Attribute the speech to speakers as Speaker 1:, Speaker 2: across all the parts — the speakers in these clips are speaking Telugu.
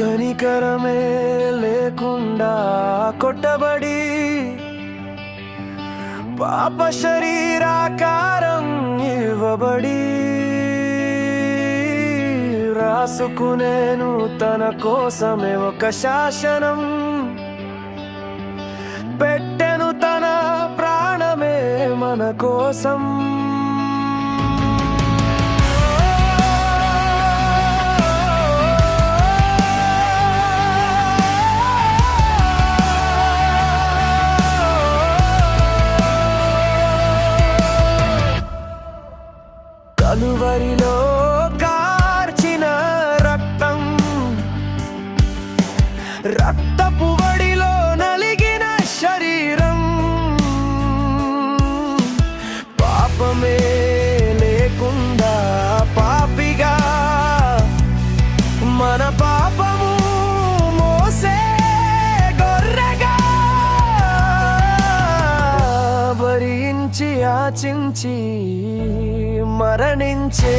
Speaker 1: కనికరమే లేకుండా కొట్టబడి పాప శరీరాకారం ఇవ్వబడి రాసుకునేను తన కోసమే ఒక శాసనం పెట్టెను తన ప్రాణమే మన కోసం. రక్తపు వడిలో నలిగిన శరీరం. పాపమే లేకుండా పాపిగా మన పాపము మోసే గొర్రెగా. భరించి ఆచించి మరణించే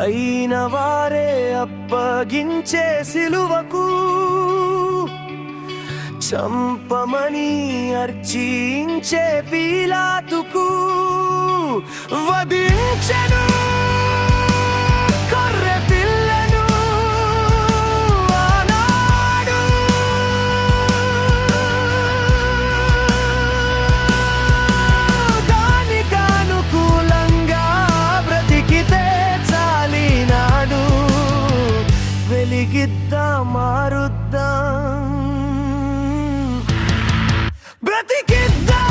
Speaker 1: అయిన వారే అప్పగించే సిలువకు చంపమని అర్చించే పీలాతుకు వదిలించను తిరిగిద్దాం మారుద్దాం బ్రతికిద్దాం.